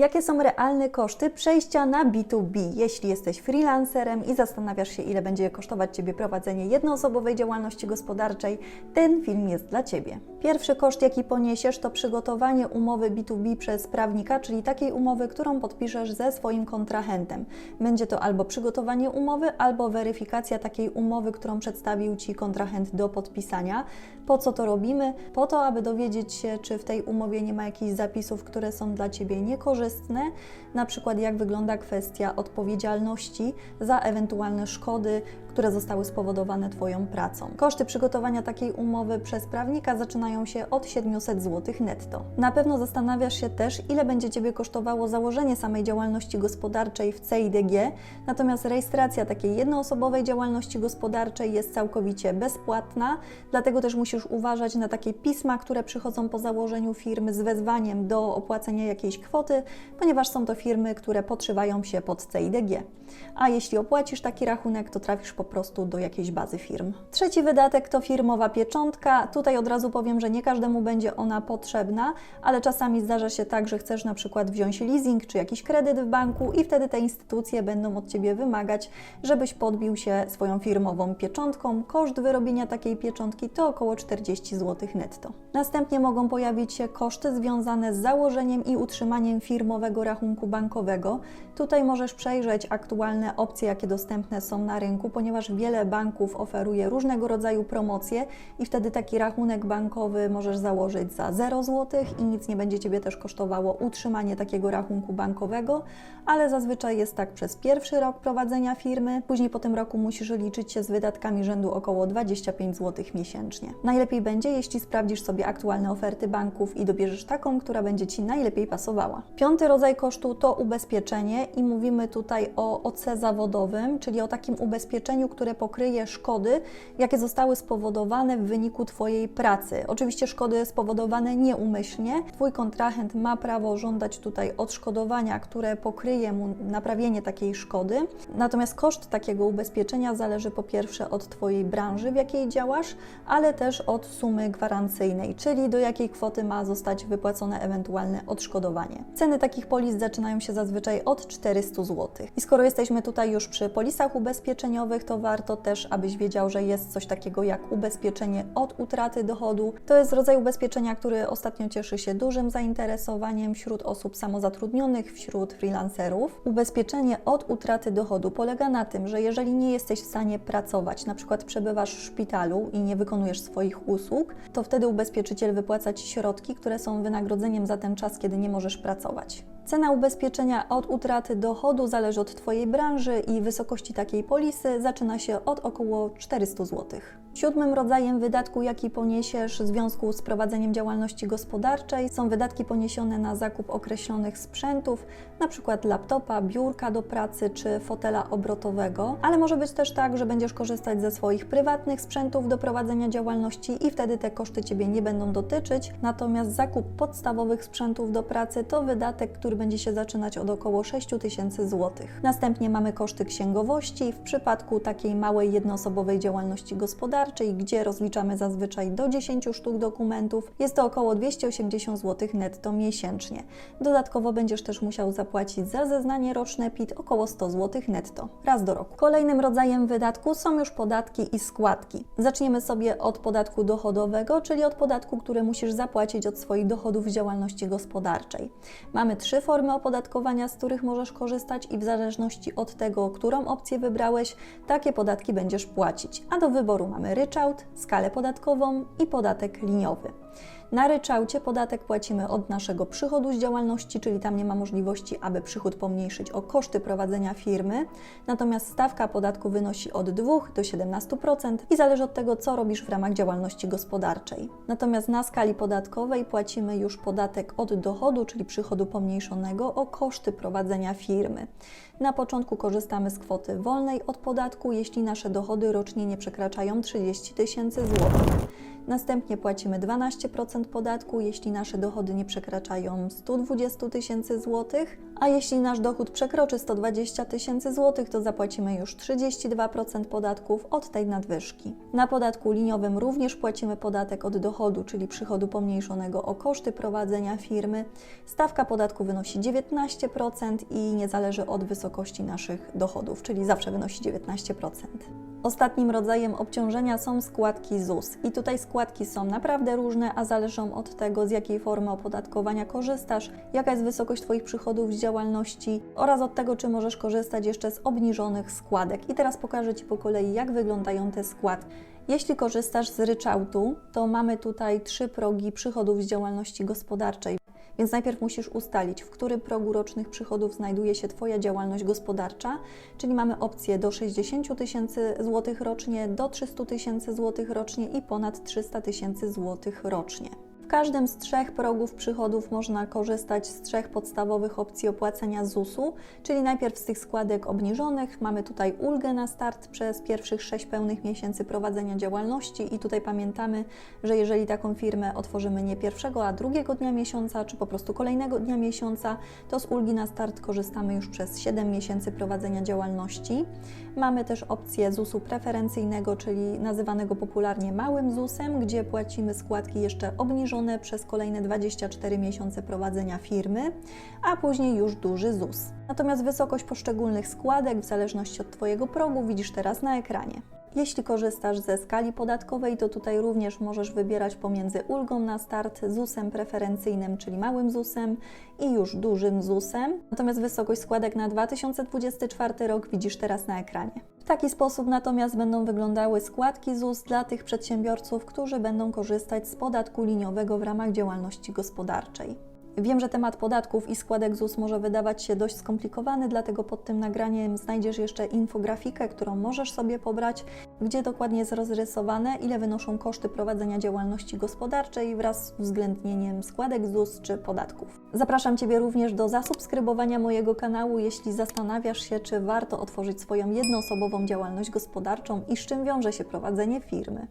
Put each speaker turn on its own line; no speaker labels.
Jakie są realne koszty przejścia na B2B? Jeśli jesteś freelancerem i zastanawiasz się, ile będzie kosztować Ciebie prowadzenie jednoosobowej działalności gospodarczej, ten film jest dla Ciebie. Pierwszy koszt, jaki poniesiesz, to przygotowanie umowy B2B przez prawnika, czyli takiej umowy, którą podpiszesz ze swoim kontrahentem. Będzie to albo przygotowanie umowy, albo weryfikacja takiej umowy, którą przedstawił Ci kontrahent do podpisania. Po co to robimy? Po to, aby dowiedzieć się, czy w tej umowie nie ma jakichś zapisów, które są dla Ciebie niekorzystne, na przykład jak wygląda kwestia odpowiedzialności za ewentualne szkody, które zostały spowodowane Twoją pracą. Koszty przygotowania takiej umowy przez prawnika zaczynają się od 700 zł netto. Na pewno zastanawiasz się też, ile będzie Ciebie kosztowało założenie samej działalności gospodarczej w CIDG, natomiast rejestracja takiej jednoosobowej działalności gospodarczej jest całkowicie bezpłatna, dlatego też musisz uważać na takie pisma, które przychodzą po założeniu firmy z wezwaniem do opłacenia jakiejś kwoty, ponieważ są to firmy, które podszywają się pod CIDG. A jeśli opłacisz taki rachunek, to trafisz po prostu do jakiejś bazy firm. Trzeci wydatek to firmowa pieczątka. Tutaj od razu powiem, że nie każdemu będzie ona potrzebna, ale czasami zdarza się tak, że chcesz na przykład wziąć leasing czy jakiś kredyt w banku i wtedy te instytucje będą od Ciebie wymagać, żebyś podbił się swoją firmową pieczątką. Koszt wyrobienia takiej pieczątki to około 40 zł netto. Następnie mogą pojawić się koszty związane z założeniem i utrzymaniem firmowego rachunku bankowego. Tutaj możesz przejrzeć aktualne opcje, jakie dostępne są na rynku, ponieważ wiele banków oferuje różnego rodzaju promocje i wtedy taki rachunek bankowy możesz założyć za 0 zł i nic nie będzie Ciebie też kosztowało utrzymanie takiego rachunku bankowego, ale zazwyczaj jest tak przez pierwszy rok prowadzenia firmy, później po tym roku musisz liczyć się z wydatkami rzędu około 25 zł miesięcznie. Najlepiej będzie, jeśli sprawdzisz sobie aktualne oferty banków i dobierzesz taką, która będzie Ci najlepiej pasowała. Piąty rodzaj kosztu to ubezpieczenie i mówimy tutaj o OC zawodowym, czyli o takim ubezpieczeniu, które pokryje szkody, jakie zostały spowodowane w wyniku Twojej pracy. Oczywiście szkody spowodowane nieumyślnie. Twój kontrahent ma prawo żądać tutaj odszkodowania, które pokryje mu naprawienie takiej szkody. Natomiast koszt takiego ubezpieczenia zależy po pierwsze od Twojej branży, w jakiej działasz, ale też od sumy gwarancyjnej, czyli do jakiej kwoty ma zostać wypłacone ewentualne odszkodowanie. Ceny takich polis zaczynają się zazwyczaj od 400 zł. I skoro jesteśmy tutaj już przy polisach ubezpieczeniowych, to warto też, abyś wiedział, że jest coś takiego jak ubezpieczenie od utraty dochodu. To jest rodzaj ubezpieczenia, który ostatnio cieszy się dużym zainteresowaniem wśród osób samozatrudnionych, wśród freelancerów. Ubezpieczenie od utraty dochodu polega na tym, że jeżeli nie jesteś w stanie pracować, na przykład przebywasz w szpitalu i nie wykonujesz swoich usług, to wtedy ubezpieczyciel wypłaca Ci środki, które są wynagrodzeniem za ten czas, kiedy nie możesz pracować. Cena ubezpieczenia od utraty dochodu zależy od Twojej branży i wysokości takiej polisy zaczyna się od około 400 zł. Siódmym rodzajem wydatku, jaki poniesiesz w związku z prowadzeniem działalności gospodarczej, są wydatki poniesione na zakup określonych sprzętów, np. laptopa, biurka do pracy czy fotela obrotowego, ale może być też tak, że będziesz korzystać ze swoich prywatnych sprzętów do prowadzenia działalności i wtedy te koszty Ciebie nie będą dotyczyć, natomiast zakup podstawowych sprzętów do pracy to wydatek, który będzie się zaczynać od około 6 tysięcy złotych. Następnie mamy koszty księgowości w przypadku takiej małej jednoosobowej działalności gospodarczej, gdzie rozliczamy zazwyczaj do 10 sztuk dokumentów. Jest to około 280 zł netto miesięcznie. Dodatkowo będziesz też musiał zapłacić za zeznanie roczne PIT około 100 zł netto raz do roku. Kolejnym rodzajem wydatku są już podatki i składki. Zaczniemy sobie od podatku dochodowego, czyli od podatku, który musisz zapłacić od swoich dochodów z działalności gospodarczej. Mamy trzy formy opodatkowania, z których możesz korzystać i w zależności od tego, którą opcję wybrałeś, takie podatki będziesz płacić. A do wyboru mamy ryczałt, skalę podatkową i podatek liniowy. Na ryczałcie podatek płacimy od naszego przychodu z działalności, czyli tam nie ma możliwości, aby przychód pomniejszyć o koszty prowadzenia firmy. Natomiast stawka podatku wynosi od 2 do 17% i zależy od tego, co robisz w ramach działalności gospodarczej. Natomiast na skali podatkowej płacimy już podatek od dochodu, czyli przychodu pomniejszonego o koszty prowadzenia firmy. Na początku korzystamy z kwoty wolnej od podatku, jeśli nasze dochody rocznie nie przekraczają 30 tysięcy złotych. Następnie płacimy 15% podatku, jeśli nasze dochody nie przekraczają 120 tysięcy złotych, a jeśli nasz dochód przekroczy 120 tysięcy złotych, to zapłacimy już 32% podatków od tej nadwyżki. Na podatku liniowym również płacimy podatek od dochodu, czyli przychodu pomniejszonego o koszty prowadzenia firmy. Stawka podatku wynosi 19% i nie zależy od wysokości naszych dochodów, czyli zawsze wynosi 19%. Ostatnim rodzajem obciążenia są składki ZUS. I tutaj składki są naprawdę różne, a zależą od tego, z jakiej formy opodatkowania korzystasz, jaka jest wysokość Twoich przychodów z działalności oraz od tego, czy możesz korzystać jeszcze z obniżonych składek. I teraz pokażę Ci po kolei, jak wyglądają te składki. Jeśli korzystasz z ryczałtu, to mamy tutaj trzy progi przychodów z działalności gospodarczej. Więc najpierw musisz ustalić, w którym progu rocznych przychodów znajduje się Twoja działalność gospodarcza, czyli mamy opcję do 60 tysięcy złotych rocznie, do 300 tysięcy złotych rocznie i ponad 300 tysięcy złotych rocznie. Każdym z trzech progów przychodów można korzystać z trzech podstawowych opcji opłacenia ZUS-u, czyli najpierw z tych składek obniżonych. Mamy tutaj ulgę na start przez pierwszych 6 pełnych miesięcy prowadzenia działalności i tutaj pamiętamy, że jeżeli taką firmę otworzymy nie pierwszego, a drugiego dnia miesiąca, czy po prostu kolejnego dnia miesiąca, to z ulgi na start korzystamy już przez 7 miesięcy prowadzenia działalności. Mamy też opcję ZUS-u preferencyjnego, czyli nazywanego popularnie małym ZUS-em, gdzie płacimy składki jeszcze obniżone przez kolejne 24 miesiące prowadzenia firmy, a później już duży ZUS. Natomiast wysokość poszczególnych składek, w zależności od Twojego progu, widzisz teraz na ekranie. Jeśli korzystasz ze skali podatkowej, to tutaj również możesz wybierać pomiędzy ulgą na start, ZUS-em preferencyjnym, czyli małym ZUS-em i już dużym ZUS-em. Natomiast wysokość składek na 2024 rok widzisz teraz na ekranie. Taki sposób natomiast będą wyglądały składki ZUS dla tych przedsiębiorców, którzy będą korzystać z podatku liniowego w ramach działalności gospodarczej. Wiem, że temat podatków i składek ZUS może wydawać się dość skomplikowany, dlatego pod tym nagraniem znajdziesz jeszcze infografikę, którą możesz sobie pobrać, gdzie dokładnie jest rozrysowane, ile wynoszą koszty prowadzenia działalności gospodarczej wraz z uwzględnieniem składek ZUS czy podatków. Zapraszam Ciebie również do zasubskrybowania mojego kanału, jeśli zastanawiasz się, czy warto otworzyć swoją jednoosobową działalność gospodarczą i z czym wiąże się prowadzenie firmy.